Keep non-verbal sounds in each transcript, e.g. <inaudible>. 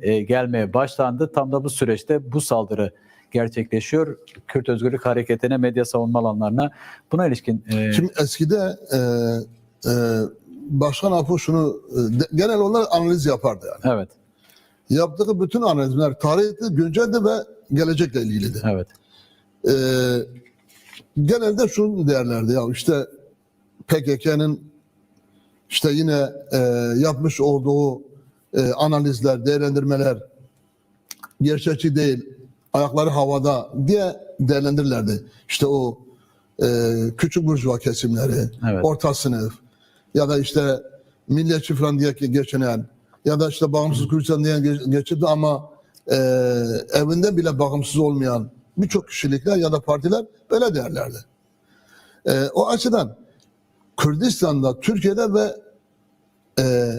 e, gelmeye başlandı. Tam da bu süreçte bu saldırı gerçekleşiyor. Kürt Özgürlük Hareketi'ne, medya savunma alanlarına. Buna ilişkin e, Şimdi eskide e, e, Başkan Apo şunu e, genel olarak analiz yapardı yani. evet, Yaptığı bütün analizler tarihte, günceldi ve gelecekle ilgiliydi. evet, E, genelde şunu derlerdi ya işte PKK'nın işte yine e, yapmış olduğu e, analizler, değerlendirmeler gerçekçi değil, ayakları havada diye değerlendirirlerdi. İşte o e, küçük burjuva kesimleri, Evet. orta sınıf ya da işte milliyetçi falan diye geçinen ya da işte bağımsız Kürdistan diye ge- geçirdi ama e, evinde bile bağımsız olmayan birçok kişilikler ya da partiler böyle derlerdi. E, o açıdan Kürdistan'da, Türkiye'de ve e,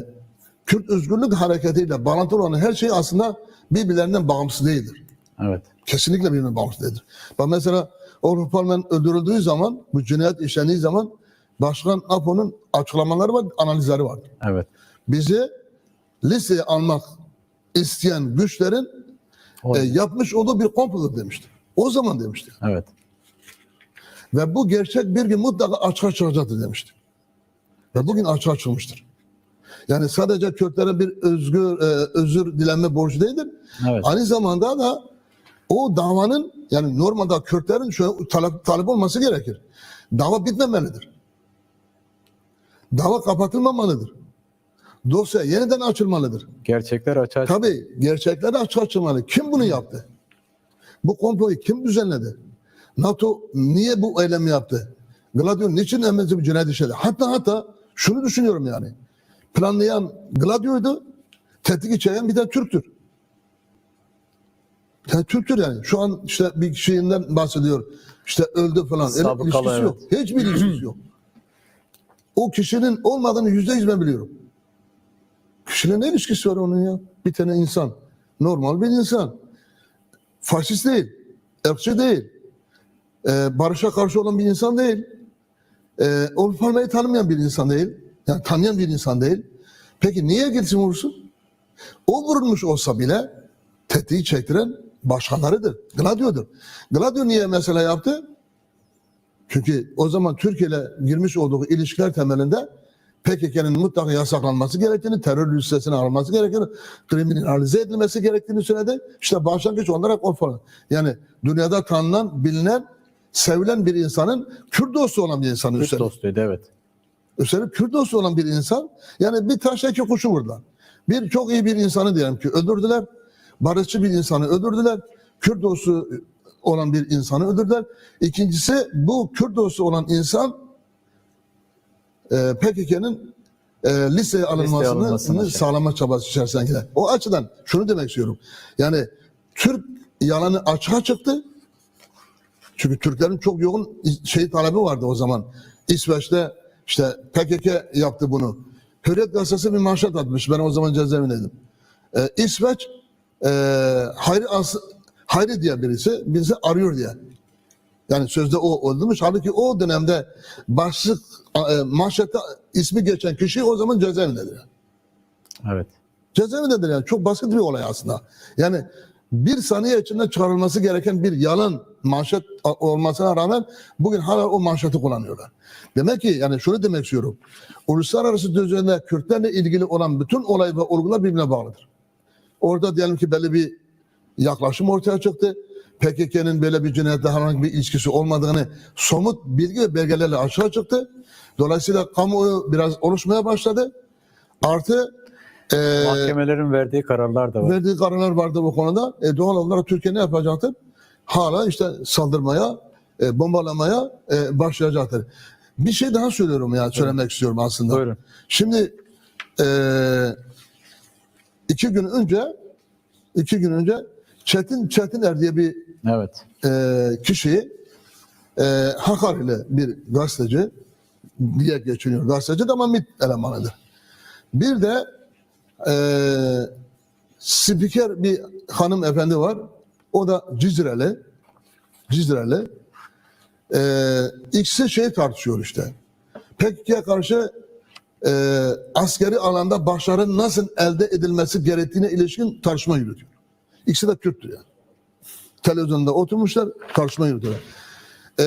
Kürt Özgürlük Hareketi'yle bağlantılı olan her şey aslında birbirlerinden bağımsız değildir. evet, Kesinlikle birbirinden bağımsız değildir. Bak mesela Orhun Palmen öldürüldüğü zaman, bu cinayet işlendiği zaman Başkan Apo'nun açıklamaları var, analizleri var. evet. Bizi liseye almak isteyen güçlerin e, yapmış olduğu bir komplodur demişti. O zaman demişti. evet, Ve bu gerçek bir gün mutlaka açığa çıkacaktır demişti. Ve bugün açığa çıkmıştır. Yani sadece Kürtlere bir özgür, e, özür dilenme borcu değildir. evet. Aynı zamanda da o davanın yani normalde Kürtlerin şu talep, talep olması gerekir. Dava bitmemelidir. Dava kapatılmamalıdır. Dosya yeniden açılmalıdır. Gerçekler açığa. Tabii gerçekler açığa çıkmalı. Kim bunu yaptı? Bu komployu kim düzenledi? NATO niye bu eylemi yaptı? Gladio niçin emniyeti bir cinayet işledi? Hatta hatta şunu düşünüyorum yani. Planlayan Gladio'ydu. Tetik çeken bir de Türktür. Yani Türktür yani. Şu an işte bir kişinden bahsediyor. İşte öldü falan. Sabıkalı, ilişkisi evet. yok. Hiçbir ilişkisi yok. O kişinin olmadığını yüzde yüz ben biliyorum. Kişiyle ne ilişkisi var onun ya? Bir tane insan. Normal bir insan. Faşist değil. ırkçı değil. Ee, barışa karşı olan bir insan değil. Ee, Avrupa tanımayan bir insan değil. Yani tanıyan bir insan değil. Peki niye gitsin vursun? O vurulmuş olsa bile tetiği çektiren başkalarıdır. Gladio'dur. Gladio niye mesela yaptı? Çünkü o zaman Türkiye ile girmiş olduğu ilişkiler temelinde PKK'nın mutlaka yasaklanması gerektiğini, terör listesine alınması gerektiğini, kriminalize edilmesi gerektiğini söyledi. İşte başlangıç olarak o falan. Yani dünyada tanınan, bilinen, sevilen bir insanın Kürt dostu olan bir insanı Kürt üstelik. dostuydu, evet. Üstelik Kürt dostu olan bir insan yani bir taşla iki kuşu vurdular. Bir çok iyi bir insanı diyelim ki öldürdüler. Barışçı bir insanı öldürdüler. Kürt dostu olan bir insanı öldürdüler. İkincisi bu Kürt dostu olan insan e, PKK'nın e, listeye alınmasını alınmasını şey. sağlama çabası içerisine gider. O açıdan şunu demek istiyorum. Yani Türk yalanı açığa çıktı. Çünkü Türklerin çok yoğun şey talebi vardı o zaman. İsveç'te işte PKK yaptı bunu. Hürriyet gazetesi bir manşet atmış. Ben o zaman cezaevindeydim. Ee, İsveç e, Hayri, As Hayri diye birisi bizi arıyor diye. Yani sözde o öldürmüş. Halbuki o dönemde başlık e, manşette ismi geçen kişi o zaman cezaevindedir. Evet. Cezaevindedir yani. Çok basit bir olay aslında. Yani bir saniye içinde çıkarılması gereken bir yalan manşet olmasına rağmen bugün hala o manşeti kullanıyorlar. Demek ki yani şunu demek istiyorum. Uluslararası düzeyde Kürtlerle ilgili olan bütün olay ve olgular birbirine bağlıdır. Orada diyelim ki belli bir yaklaşım ortaya çıktı. PKK'nın böyle bir cinayetle herhangi bir ilişkisi olmadığını somut bilgi ve belgelerle aşağı çıktı. Dolayısıyla kamuoyu biraz oluşmaya başladı. Artı eee Mahkemelerin verdiği kararlar da var. verdiği kararlar vardı bu konuda. E, doğal olarak Türkiye ne yapacaktır? Hala işte saldırmaya, e, bombalamaya e, başlayacaktır. Bir şey daha söylüyorum ya, söylemek istiyorum aslında. Buyurun. Şimdi e, iki gün önce iki gün önce Çetin Çetiner diye bir Evet. e, kişi e, Hakkari'li bir gazeteci diye geçiniyor. Gazeteci de ama MİT elemanıdır. Bir de e, spiker bir hanım efendi var. O da Cizreli. Cizreli. E, ikisi şey tartışıyor işte. PKK'ya karşı e, askeri alanda başarı nasıl elde edilmesi gerektiğine ilişkin tartışma yürütüyor. İkisi de Kürttür yani. Televizyonda oturmuşlar, tartışma yürütüyorlar. E,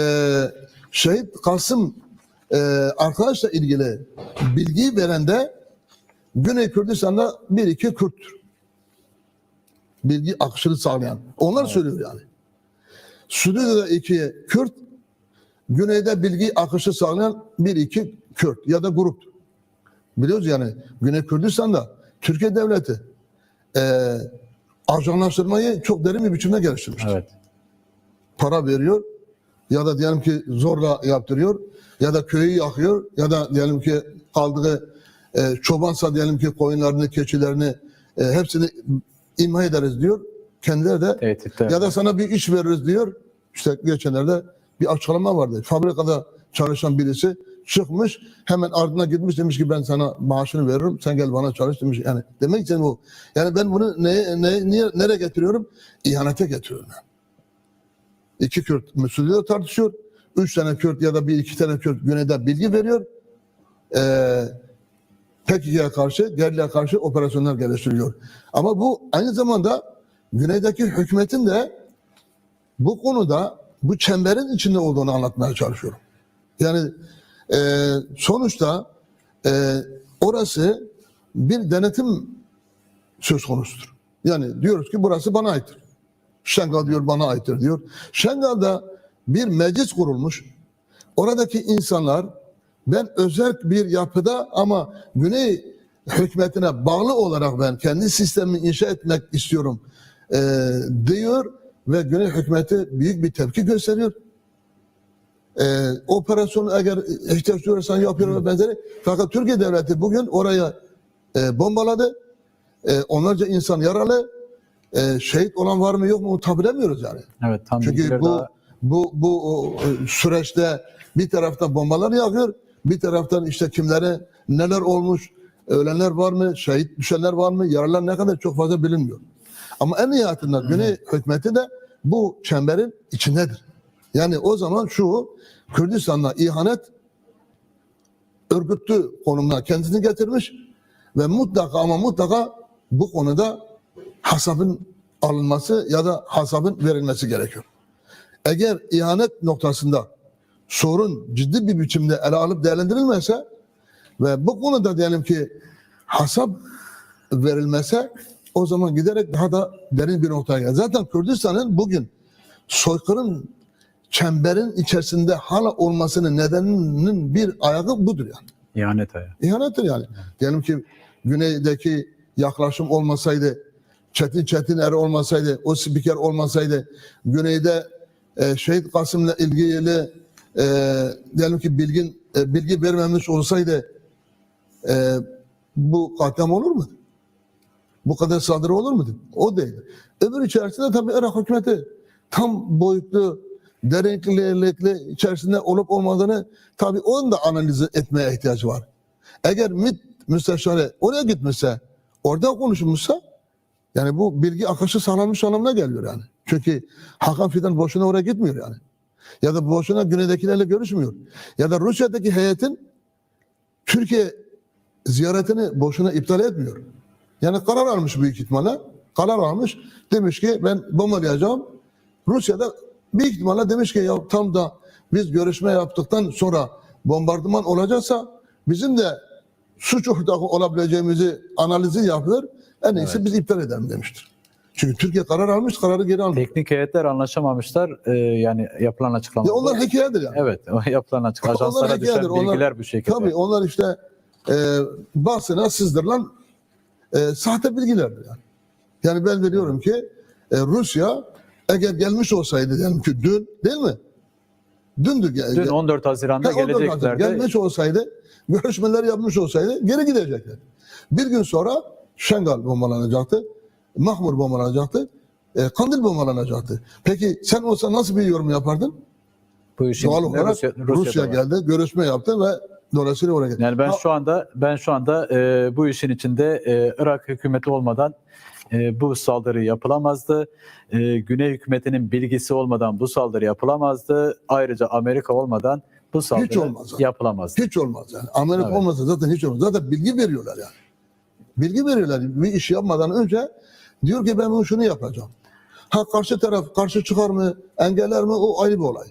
Şehit Kasım e, arkadaşla ilgili bilgiyi veren de Güney Kürdistan'da bir iki Kürttür. Bilgi akışını sağlayan. Onlar söylüyor yani. Sudan'da iki Kürt, Güneyde bilgi akışı sağlayan bir iki Kürt ya da grup. Biliyoruz yani Güney Kürdistan'da Türkiye devleti e, ajanlaştırmayı çok derin bir biçimde geliştirmiştir Evet. para veriyor ya da diyelim ki zorla yaptırıyor ya da köyü yakıyor ya da diyelim ki kaldığı e, çobansa diyelim ki koyunlarını, keçilerini e, hepsini imha ederiz diyor. Kendileri de Tehditler. ya da sana bir iş veririz diyor. İşte geçenlerde bir açıklama vardı. Fabrikada çalışan birisi çıkmış hemen ardına gitmiş demiş ki ben sana maaşını veririm sen gel bana çalış demiş. Yani demek için bu. Yani ben bunu neye, ne, niye, nereye getiriyorum? İhanete getiriyorum. İki Kürt Müslümanlar tartışıyor. Üç tane Kürt ya da bir iki tane Kürt güneyde bilgi veriyor. Ee, PKK'ya karşı, geriliğe karşı operasyonlar geliştiriliyor. Ama bu aynı zamanda güneydeki hükümetin de bu konuda bu çemberin içinde olduğunu anlatmaya çalışıyorum. Yani e, sonuçta e, orası bir denetim söz konusudur. Yani diyoruz ki burası bana aittir. Şengal diyor bana aittir diyor. Şengal'da bir meclis kurulmuş. Oradaki insanlar ben özel bir yapıda ama Güney hükümetine bağlı olarak ben kendi sistemimi inşa etmek istiyorum e, diyor ve Güney hükümeti büyük bir tepki gösteriyor. E, operasyonu eğer ihtiyaç duyarsan yapıyor ve benzeri. Fakat Türkiye devleti bugün oraya e, bombaladı. E, onlarca insan yaralı. E, şehit olan var mı yok mu tabi bilemiyoruz yani. Evet. Tam Çünkü bu daha- bu bu o, e, süreçte bir taraftan bombalar yağıyor, bir taraftan işte kimlere neler olmuş, ölenler var mı, şehit düşenler var mı, yaralar ne kadar çok fazla bilinmiyor. Ama en nihayetinde Güney hükümeti de bu çemberin içindedir. Yani o zaman şu Kürdistan'la ihanet örgütlü konumuna kendisini getirmiş ve mutlaka ama mutlaka bu konuda hasabın alınması ya da hasabın verilmesi gerekiyor. Eğer ihanet noktasında sorun ciddi bir biçimde ele alıp değerlendirilmezse ve bu konuda diyelim ki hasap verilmese o zaman giderek daha da derin bir noktaya gelir. Zaten Kürdistan'ın bugün soykırım çemberin içerisinde hala olmasının nedeninin bir ayağı budur yani. ihanet ayağı. İhanettir yani. Diyelim ki güneydeki yaklaşım olmasaydı, Çetin Çetin Er olmasaydı, o spiker olmasaydı, güneyde e, Şehit Kasım'la ilgili e, diyelim ki bilgin e, bilgi vermemiş olsaydı e, bu katliam olur mu? Bu kadar saldırı olur mu? O değil. Öbür içerisinde tabii Irak hükümeti tam boyutlu, derinlikli içerisinde olup olmadığını tabii onun da analizi etmeye ihtiyacı var. Eğer MİT müsteşarı oraya gitmişse, orada konuşulmuşsa yani bu bilgi akışı sağlanmış anlamına geliyor yani. Çünkü Hakan Fidan boşuna oraya gitmiyor yani. Ya da boşuna güneydekilerle görüşmüyor. Ya da Rusya'daki heyetin Türkiye ziyaretini boşuna iptal etmiyor. Yani karar almış büyük ihtimalle. Karar almış. Demiş ki ben bombalayacağım. Rusya'da büyük ihtimalle demiş ki ya tam da biz görüşme yaptıktan sonra bombardıman olacaksa bizim de suç ortağı olabileceğimizi analizi yapıyor. En iyisi biz iptal edelim demiştir. Çünkü Türkiye karar almış, kararı geri almış. Teknik heyetler anlaşamamışlar. Ee, yani yapılan açıklama. Ya onlar hikayedir yani. Evet. yapılan açık. Onlar Ajanslara düşen onlar- bilgiler bu şekilde. Tabii onlar işte e, basına sızdırılan e, sahte bilgilerdir yani. Yani ben de diyorum ki e, Rusya eğer gelmiş olsaydı diyelim ki dün değil mi? Dündü. gel- Dün 14 Haziran'da Ha, 14 Haziran geleceklerdi. gelmiş olsaydı, görüşmeler yapmış olsaydı geri gidecekler. Bir gün sonra Şengal bombalanacaktı, Mahmur bombalanacaktı, e, Kandil bombalanacaktı. Peki sen olsa nasıl bir yorum yapardın? Bu işin Doğal olarak Rusya, Rusya, Rusya da var. geldi, görüşme yaptı ve dolayısıyla oraya geldi. Yani ben Ha, şu anda ben şu anda e, bu işin içinde e, Irak hükümeti olmadan e, bu saldırı yapılamazdı. E, Güney hükümetinin bilgisi olmadan bu saldırı yapılamazdı. Ayrıca Amerika olmadan bu saldırı olmaz zaten. yapılamaz. Hiç olmaz yani. Amerika Evet. olmasa zaten hiç olmaz. Zaten bilgi veriyorlar yani. Bilgi veriyorlar. Bir iş yapmadan önce diyor ki ben bunu şunu yapacağım. Ha karşı taraf karşı çıkar mı, engeller mi o ayrı bir olay.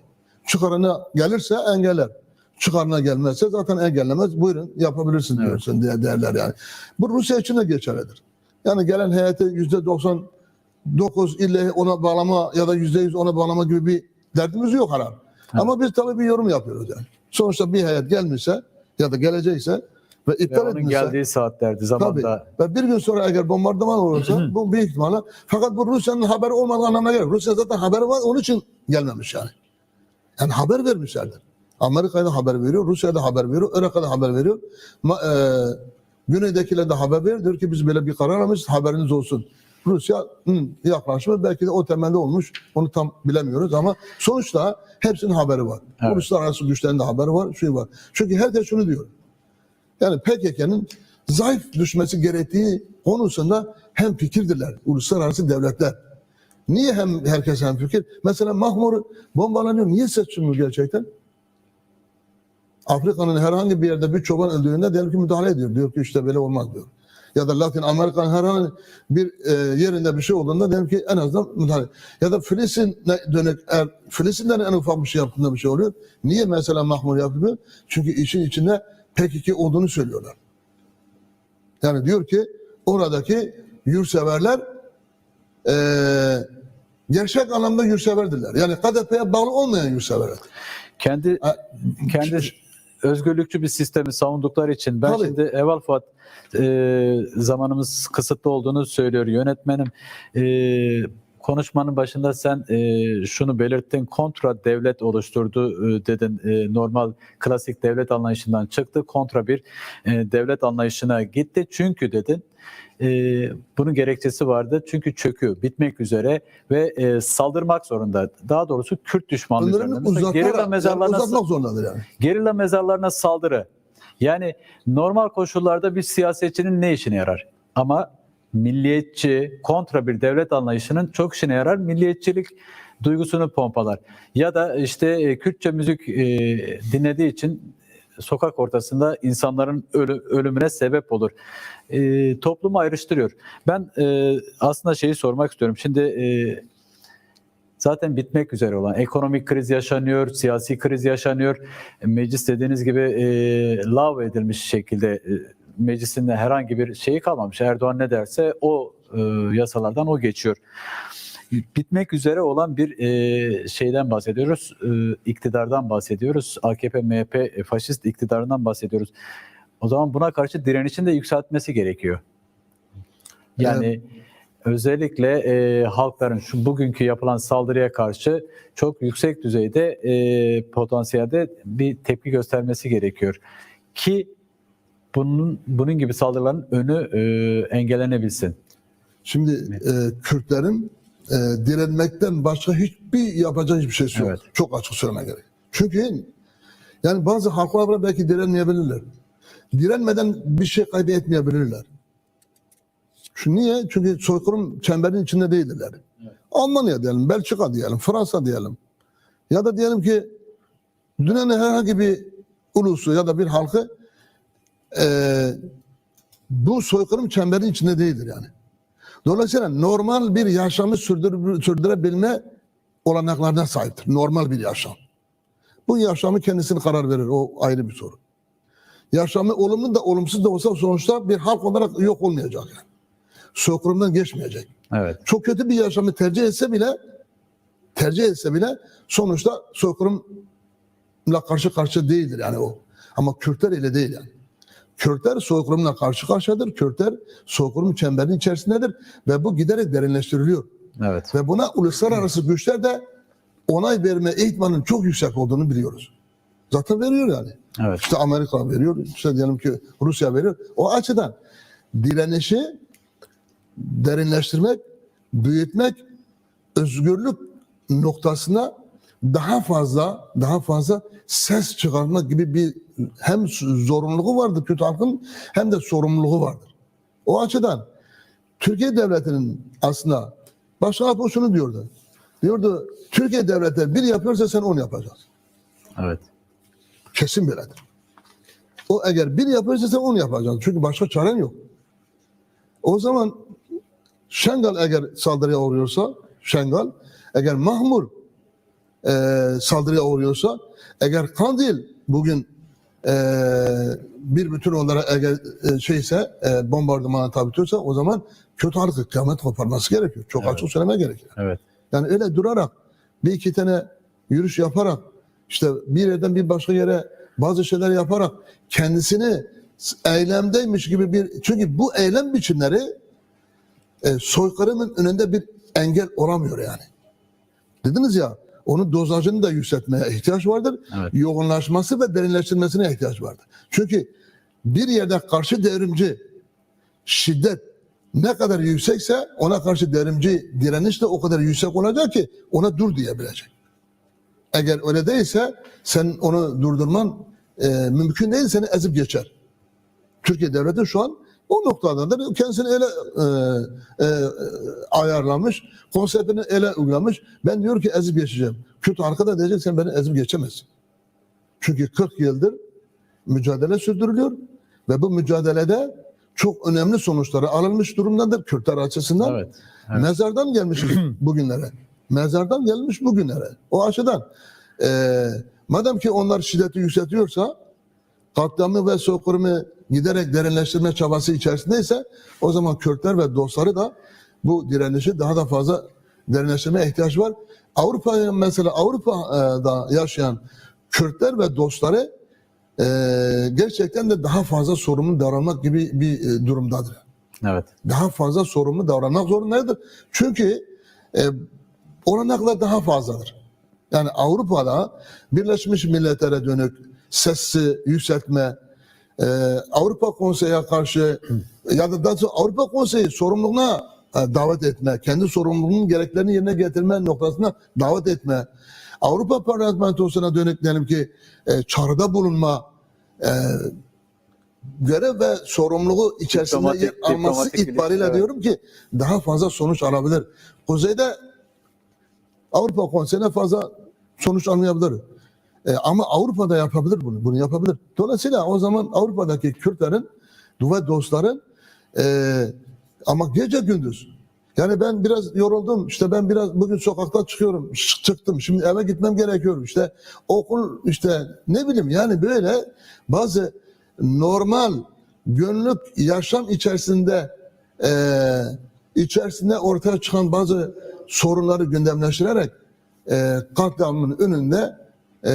Çıkarına gelirse engeller. Çıkarına gelmezse zaten engellemez. Buyurun yapabilirsin Evet. diyorsun diye derler yani. Bu Rusya için de geçerlidir. Yani gelen heyete yüzde 99 ille ona bağlama ya da yüzde yüz ona bağlama gibi bir derdimiz yok herhalde. Ama biz tabii bir yorum yapıyoruz yani. Sonuçta bir heyet gelmişse ya da gelecekse ve Ve iptal onun etmişse geldiği saatlerde tabii zamanda ve bir gün sonra eğer bombardıman olursa bu büyük ihtimalle fakat bu Rusya'nın haberi olmadığı anlamına gelir. Rusya zaten haberi var onun için gelmemiş yani. Yani haber vermişlerdir. Amerika'ya da haber veriyor, Rusya'ya da haber veriyor, Irak'a da haber veriyor. Ma, e, Güney'dekiler de haber veriyor. Diyor ki biz böyle bir karar almışız haberiniz olsun. Rusya yaklaşımı belki de o temelde olmuş. Onu tam bilemiyoruz ama sonuçta hepsinin haberi var. Evet. Uluslararası güçlerin de haberi var, şey var. Çünkü herkes şunu diyor. Yani PKK'nın zayıf düşmesi gerektiği konusunda hem fikirdirler uluslararası devletler. Niye hem herkes hem fikir? Mesela Mahmur bombalanıyor. Niye ses çıkmıyor gerçekten? Afrika'nın herhangi bir yerde bir çoban öldüğünde diyelim ki müdahale ediyor. Diyor ki işte böyle olmaz diyor. Ya da Latin Amerika'nın herhangi bir e, yerinde bir şey olduğunda diyelim ki en azından müdahale. Ya da Filistin'e dönük eğer Filistin'den en ufak bir şey yaptığında bir şey oluyor. Niye mesela Mahmur yapmıyor? Çünkü işin içinde PKK olduğunu söylüyorlar. Yani diyor ki oradaki yurtseverler eee gerçek anlamda yurtseverdirler. Yani KDP'ye bağlı olmayan yurtseverler. kendi Ha, kendi özgürlükçü bir sistemi savundukları için ben Tabii. şimdi Eval Fuat e, zamanımız kısıtlı olduğunu söylüyor yönetmenim. E, konuşmanın başında sen e, şunu belirttin. Kontra devlet oluşturdu e, dedin. E, normal klasik devlet anlayışından çıktı. Kontra bir e, devlet anlayışına gitti. Çünkü dedin e, bunun gerekçesi vardı. Çünkü çöküyor bitmek üzere ve e, saldırmak zorunda. Daha doğrusu Kürt düşmanlığı Mesela gerilla uzatarak, yani mezarlarına uzatmak zorundadır yani. gerilla mezarlarına saldırı. Yani normal koşullarda bir siyasetçinin ne işine yarar? Ama milliyetçi, kontra bir devlet anlayışının çok işine yarar. Milliyetçilik duygusunu pompalar. Ya da işte e, Kürtçe müzik e, dinlediği için sokak ortasında insanların ölü- ölümüne sebep olur. E, toplumu ayrıştırıyor. Ben aslında şeyi sormak istiyorum. Şimdi zaten bitmek üzere olan ekonomik kriz yaşanıyor, siyasi kriz yaşanıyor. Meclis dediğiniz gibi lav edilmiş şekilde meclisin de herhangi bir şeyi kalmamış. Erdoğan ne derse o e, yasalardan o geçiyor. Bitmek üzere olan bir e, şeyden bahsediyoruz, e, iktidardan bahsediyoruz. AKP, MHP, e, faşist iktidarından bahsediyoruz. O zaman buna karşı direnişin de yükseltmesi gerekiyor. Yani özellikle e, halkların şu bugünkü yapılan saldırıya karşı çok yüksek düzeyde e, potansiyelde bir tepki göstermesi gerekiyor ki bunun bunun gibi saldırıların önü e, engellenebilsin. Şimdi e, Kürtlerin e, direnmekten başka hiçbir yapacağı hiçbir şeysi yok. Evet. Çok açık söylemek gerek. Çünkü yani bazı halklar belki direnmeyebilirler. Direnmeden bir şey kaybetmeyebilirler. Şu niye? Çünkü soykırım çemberinin içinde değildirler. Almanya diyelim, Belçika diyelim, Fransa diyelim. Ya da diyelim ki dünyanın herhangi bir ulusu ya da bir halkı eee, bu soykırım çemberinin içinde değildir yani. Dolayısıyla normal bir yaşamı sürdür, sürdürebilme olanaklarına sahiptir. Normal bir yaşam. Bu yaşamı kendisini karar verir. O ayrı bir soru. Yaşamı olumlu da olumsuz da olsa sonuçta bir halk olarak yok olmayacak yani. Soykırımdan geçmeyecek. Evet. Çok kötü bir yaşamı tercih etse bile tercih etse bile sonuçta soykırımla karşı karşı değildir yani o. Ama Kürtler öyle değil yani. Kürtler soykırımla karşı karşıyadır. Kürtler soykırım çemberinin içerisindedir ve bu giderek derinleştiriliyor. Evet. Ve buna uluslararası güçler de onay verme ihtimalinin çok yüksek olduğunu biliyoruz. Zaten veriyor yani. Evet. İşte Amerika veriyor, işte diyelim ki Rusya veriyor. O açıdan direnişi derinleştirmek, büyütmek, özgürlük noktasına daha fazla daha fazla ses çıkarmak gibi bir hem zorunluluğu vardır Kürt halkın hem de sorumluluğu vardır. O açıdan Türkiye devletinin aslında Başkan şunu diyordu. Diyordu Türkiye devleti bir yapıyorsa sen onu yapacaksın. Evet. Kesin böyledir. O eğer bir yapıyorsa sen onu yapacaksın. Çünkü başka çaren yok. O zaman Şengal eğer saldırıya uğruyorsa, Şengal, eğer Mahmur e, saldırıya uğruyorsa, eğer Kandil bugün e, bir bütün olarak eğer e, şeyse, e, bombardımana tabi tutuyorsa o zaman kötü artık kıyamet koparması gerekiyor. Çok Evet. açık söylemek gerekiyor. Evet. Yani öyle durarak bir iki tane yürüyüş yaparak işte bir yerden bir başka yere bazı şeyler yaparak kendisini eylemdeymiş gibi bir çünkü bu eylem biçimleri e, soykırımın önünde bir engel olamıyor yani. Dediniz ya onun dozajını da yükseltmeye ihtiyaç vardır. Evet. Yoğunlaşması ve derinleştirmesine ihtiyaç vardır. Çünkü bir yerde karşı devrimci şiddet ne kadar yüksekse ona karşı devrimci direniş de o kadar yüksek olacak ki ona dur diyebilecek. Eğer öyle değilse sen onu durdurman e, mümkün değil seni ezip geçer. Türkiye devleti şu an o noktadadır. Kendisini öyle e, e, ayarlamış, konseptini öyle uygulamış. Ben diyor ki ezip geçeceğim. Kötü arkada diyecek sen beni ezip geçemezsin. Çünkü 40 yıldır mücadele sürdürülüyor ve bu mücadelede çok önemli sonuçları alınmış durumdadır Kürtler açısından. Evet. evet. Mezardan gelmişiz <clears throat> bugünlere. Mezardan gelmiş bugünlere. O açıdan eee madem ki onlar şiddeti yükseltiyorsa katliamı ve soykırımı giderek derinleştirme çabası içerisindeyse o zaman Kürtler ve dostları da bu direnişi daha da fazla derinleştirmeye ihtiyaç var. Avrupa mesela Avrupa'da yaşayan Kürtler ve dostları eee, gerçekten de daha fazla sorumlu davranmak gibi bir e, durumdadır Evet. daha fazla sorumlu davranmak zorundadır. Çünkü e, olanaklar daha fazladır. Yani Avrupa'da Birleşmiş Milletler'e dönük sesi yükseltme, e, Avrupa Konseyi'ne karşı ya da daha Avrupa Konseyi sorumluluğuna e, davet etme, kendi sorumluluğunun gereklerini yerine getirme noktasına davet etme, Avrupa Parlamentosu'na dönük diyelim ki e, çağrıda bulunma, e, görev ve sorumluluğu içerisinde Diplomatik- yer alması diplomatik itibariyle evet. diyorum ki daha fazla sonuç alabilir. Kuzeyde Avrupa Konseyi'ne fazla sonuç almayabilir. E, ama Avrupa'da yapabilir bunu. Bunu yapabilir. Dolayısıyla o zaman Avrupa'daki Kürtlerin ve dostların e, ama gece gündüz yani ben biraz yoruldum. İşte ben biraz bugün sokakta çıkıyorum. Çıktım. Şimdi eve gitmem gerekiyor. İşte okul işte ne bileyim yani böyle bazı normal günlük yaşam içerisinde e, içerisinde ortaya çıkan bazı sorunları gündemleştirerek e, katliamın önünde e,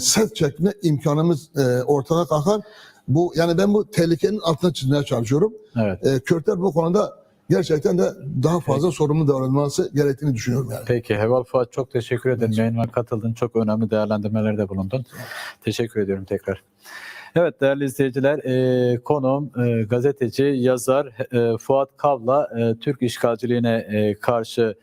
set çekme imkanımız e, ortada kalkar. Bu yani ben bu tehlikenin altına çizmeye çalışıyorum. Evet. E, Kürtler bu konuda gerçekten de daha fazla sorumlu davranılması gerektiğini düşünüyorum yani. Peki Heval Fuat çok teşekkür ederim. Yayınıma katıldın. Çok önemli değerlendirmelerde bulundun. Teşekkür ediyorum tekrar. Evet değerli izleyiciler, e, konuğum e, gazeteci, yazar e, Fuat Kav'la e, Türk işgalciliğine e, karşı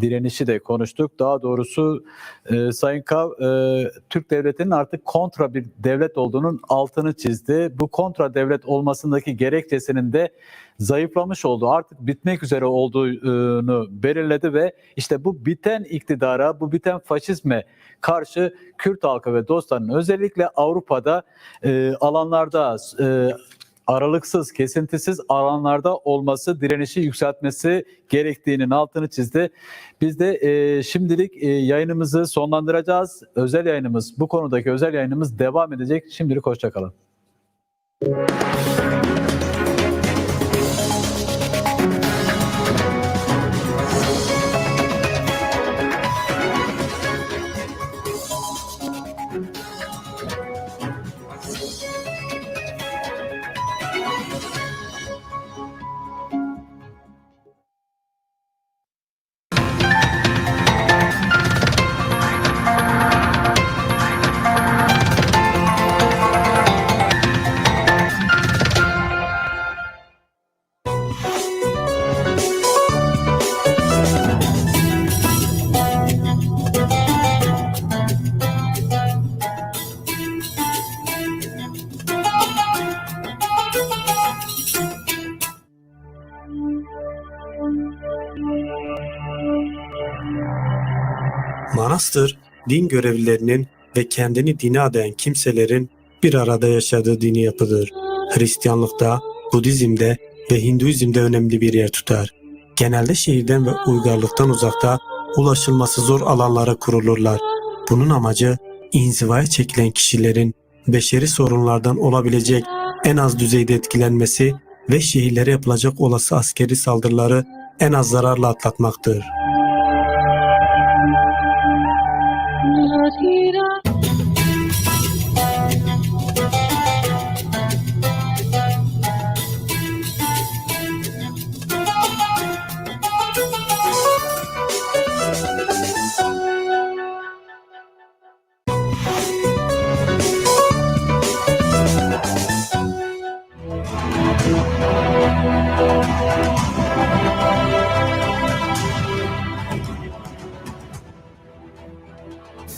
direnişi de konuştuk. Daha doğrusu e, Sayın Kav, e, Türk devletinin artık kontra bir devlet olduğunun altını çizdi. Bu kontra devlet olmasındaki gerekçesinin de zayıflamış olduğu, artık bitmek üzere olduğunu belirledi ve işte bu biten iktidara, bu biten faşizme karşı Kürt halkı ve dostlarının özellikle Avrupa'da e, alanlarda e, aralıksız, kesintisiz alanlarda olması, direnişi yükseltmesi gerektiğinin altını çizdi. Biz de e, şimdilik e, yayınımızı sonlandıracağız. Özel yayınımız, bu konudaki özel yayınımız devam edecek. Şimdilik hoşçakalın. Manastır, din görevlilerinin ve kendini dine adayan kimselerin bir arada yaşadığı dini yapıdır. Hristiyanlıkta, Budizm'de ve Hinduizm'de önemli bir yer tutar. Genelde şehirden ve uygarlıktan uzakta ulaşılması zor alanlara kurulurlar. Bunun amacı inzivaya çekilen kişilerin beşeri sorunlardan olabilecek en az düzeyde etkilenmesi ve şehirlere yapılacak olası askeri saldırıları en az zararla atlatmaktır. Tira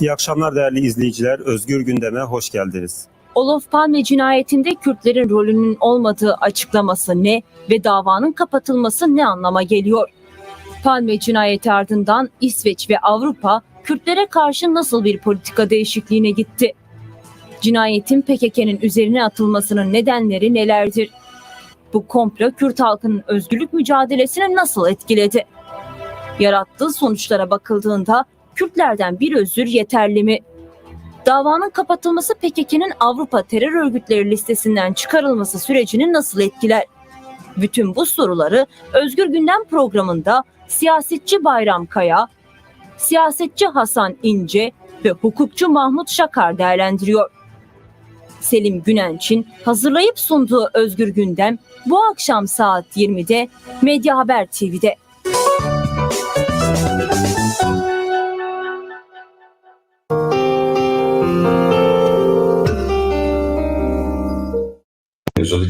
İyi akşamlar değerli izleyiciler. Özgür Gündem'e hoş geldiniz. Olof Palme cinayetinde Kürtlerin rolünün olmadığı açıklaması ne ve davanın kapatılması ne anlama geliyor? Palme cinayeti ardından İsveç ve Avrupa Kürtlere karşı nasıl bir politika değişikliğine gitti? Cinayetin PKK'nın üzerine atılmasının nedenleri nelerdir? Bu komplo Kürt halkının özgürlük mücadelesini nasıl etkiledi? Yarattığı sonuçlara bakıldığında Kürtlerden bir özür yeterli mi? Davanın kapatılması PKK'nın Avrupa terör örgütleri listesinden çıkarılması sürecini nasıl etkiler? Bütün bu soruları Özgür Gündem programında siyasetçi Bayram Kaya, siyasetçi Hasan İnce ve hukukçu Mahmut Şakar değerlendiriyor. Selim Günenç'in hazırlayıp sunduğu Özgür Gündem bu akşam saat 20'de Medya Haber TV'de.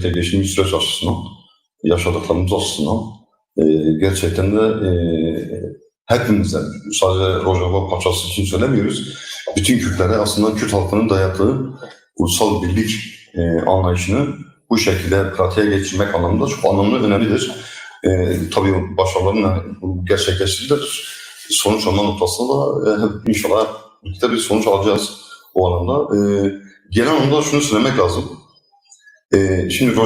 Özellikle geçmiş süreç açısından, yaşadıklarımız açısından e, gerçekten de e, hepimizden, sadece Rojava parçası için söylemiyoruz, bütün Kürtlere aslında Kürt halkının dayattığı ulusal birlik e, anlayışını bu şekilde pratiğe geçirmek anlamında çok anlamlı, önemlidir. E, tabii başarıların gerçekleştirilir. Sonuç alma noktasında da e, inşallah birlikte bir sonuç alacağız o alanda. E, genel anlamda şunu söylemek lazım. Ee, şimdi Rojava